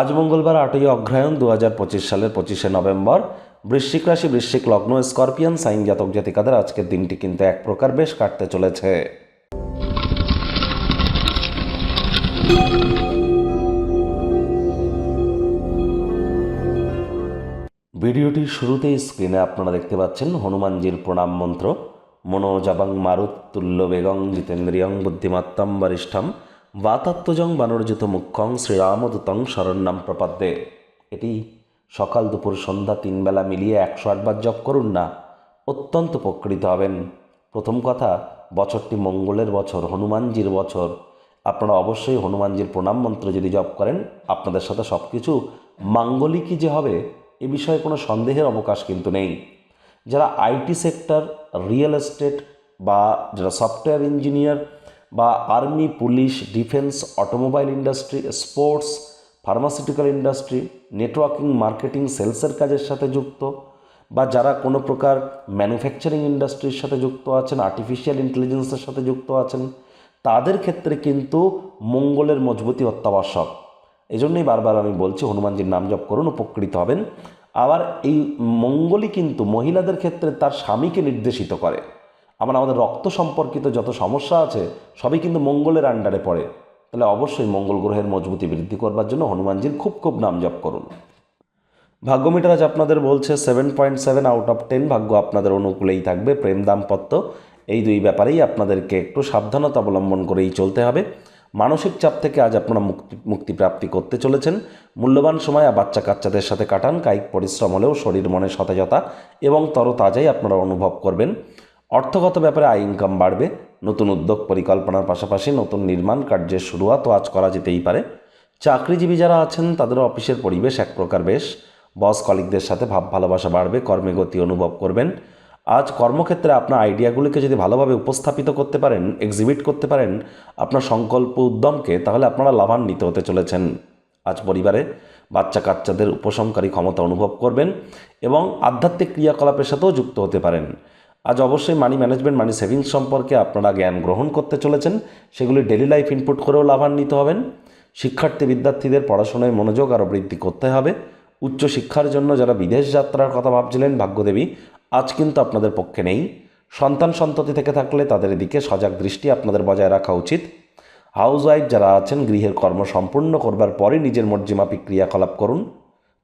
আজ মঙ্গলবার আটই অগ্রহায়ণ দু পঁচিশ সালের পঁচিশে নভেম্বর। বৃশ্চিক রাশি, বৃশ্চিক লগ্ন, স্করপিয়ান, সাইন জাতক জাতিকাদের আজকের দিনটি কিন্তু এক প্রকার বেশ কাটতে চলেছে। ভিডিওটির শুরুতেই স্ক্রিনে আপনারা দেখতে পাচ্ছেন হনুমানজির প্রণাম মন্ত্র। মনোজাবাং মারুত্তুল্য বেগং জিতেন্দ্রিয়ং বুদ্ধিমত্তম বরিষ্ঠম। বাতাত্মজং বানরজিত মুখ্যং শ্রীরামদূতং শরণ্যাম প্রপদ্যে এটি সকাল দুপুর সন্ধ্যা তিন বেলা মিলিয়ে একশো আটবার জপ করুন না অত্যন্ত উপকৃত হবেন প্রথম কথা বছরটি মঙ্গলের বছর হনুমানজির বছর আপনারা অবশ্যই হনুমানজির প্রণাম মন্ত্র যদি জপ করেন আপনাদের সাথে সব কিছু মাঙ্গলিকই যে হবে এ বিষয়ে কোনো সন্দেহের অবকাশ কিন্তু নেই যারা আইটি সেক্টর রিয়েল এস্টেট বা যারা সফটওয়্যার ইঞ্জিনিয়ার বা army, police, defence, automobile industry, sports, pharmaceutical industry, networking, marketing, সেলসের কাজের সাথে যুক্ত বা যারা কোনো প্রকার ম্যানুফ্যাকচারিং ইন্ডাস্ট্রির সাথে যুক্ত আছেন, আর্টিফিশিয়াল ইন্টেলিজেন্সের সাথে যুক্ত আছেন, তাদের ক্ষেত্রে কিন্তু মঙ্গলের মজবুতি অত্যাবশ্যক। এই জন্যই বারবার আমি বলছি, হনুমানজির নাম জপ করুন, উপকৃত হবেন। আবার এই মঙ্গলই কিন্তু মহিলাদের ক্ষেত্রে তার স্বামীকে নির্দেশিত করে। আবার আমাদের রক্ত সম্পর্কিত যত সমস্যা আছে, সবই কিন্তু মঙ্গলের আন্ডারে পড়ে। তাহলে অবশ্যই মঙ্গল গ্রহের মজবুতি বৃদ্ধি করবার জন্য হনুমানজির খুব খুব নাম জপ করুন। ভাগ্য মিটার আজ আপনাদের বলছে seven point seven out of ten ভাগ্য আপনাদের অনুকূলেই থাকবে, প্রেম দাম্পত্য, এই দুই ব্যাপারেই আপনাদেরকে একটু সাবধানতা অবলম্বন করেই চলতে হবে। মানসিক চাপ থেকে আজ আপনারা মুক্তি মুক্তিপ্রাপ্তি করতে চলেছেন। মূল্যবান সময় বাচ্চা কাচ্চাদের সাথে কাটান, কায়িক পরিশ্রম হলেও শরীর মনে সতেজতা এবং তরতাজাই আপনারা অনুভব করবেন। অর্থগত ব্যাপারে আয় ইনকাম বাড়বে, নতুন উদ্যোগ পরিকল্পনার পাশাপাশি নতুন নির্মাণ কার্যের শুরুয়াতও আজ করা যেতেই পারে। চাকরিজীবী যারা আছেন, তাদেরও অফিসের পরিবেশ এক প্রকার বেশ। বস কলিকদের সাথে ভাব ভালোবাসা বাড়বে, কর্মে গতি অনুভব করবেন। আজ কর্মক্ষেত্রে আপনার আইডিয়াগুলিকে যদি ভালোভাবে উপস্থাপিত করতে পারেন এক্সিবিট করতে পারেন, আপনার সংকল্প উদ্যমকে, তাহলে আপনারা লাভান্বিত হতে চলেছেন। আজ পরিবারে বাচ্চা কাচ্চাদের উপশমকারী ক্ষমতা অনুভব করবেন এবং আধ্যাত্মিক ক্রিয়াকলাপের সাথেও যুক্ত হতে পারেন। আজ অবশ্যই মানি ম্যানেজমেন্ট মানি সেভিংস সম্পর্কে আপনারা জ্ঞান গ্রহণ করতে চলেছেন। সেগুলি ডেলি লাইফ ইনপুট করেও লাভান্বিত হবেন। শিক্ষার্থী, বিদ্যার্থীদের পড়াশোনায় মনোযোগ আরও বৃদ্ধি করতে হবে। উচ্চ শিক্ষার জন্য যারা বিদেশ যাত্রার কথা ভাবছিলেন, ভাগ্যদেবী, আজ কিন্তু আপনাদের পক্ষে নেই। সন্তান সন্ততি থেকে থাকলে তাদের দিকে সজাগ দৃষ্টি আপনাদের বজায় রাখা উচিত। হাউস ওয়াইফ যারা আছেন, গৃহের কর্ম সম্পূর্ণ করবার পরে নিজের মর্জিমাফিক ক্রিয়াকলাপ করুন।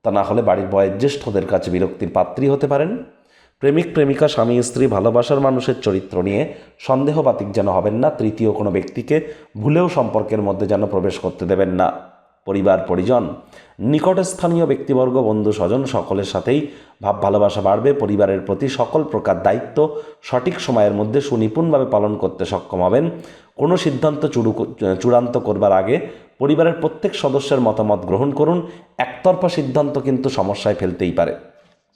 তা না হলে বাড়ির বয়োজ্যেষ্ঠদের কাছে বিরক্তির পাত্রী হতে পারেন। প্রেমিক, প্রেমিকা, স্বামী, স্ত্রী ভালোবাসার মানুষের চরিত্র নিয়ে সন্দেহবাতিক যেন হবেন না, তৃতীয় কোনো ব্যক্তিকে ভুলেও সম্পর্কের মধ্যে যেন প্রবেশ করতে দেবেন না। পরিবার, পরিজন, নিকটস্থানীয় ব্যক্তিবর্গ, বন্ধু, স্বজন সকলের সাথেই ভাব ভালোবাসা বাড়বে। পরিবারের প্রতি সকল প্রকার দায়িত্ব সঠিক সময়ের মধ্যে সুনিপুণভাবে পালন করতে সক্ষম হবেন। কোনো সিদ্ধান্ত চুরু চূড়ান্ত করবার আগে পরিবারের প্রত্যেক সদস্যের মতামত গ্রহণ করুন। একতরফা সিদ্ধান্ত কিন্তু সমস্যায় ফেলতেই পারে।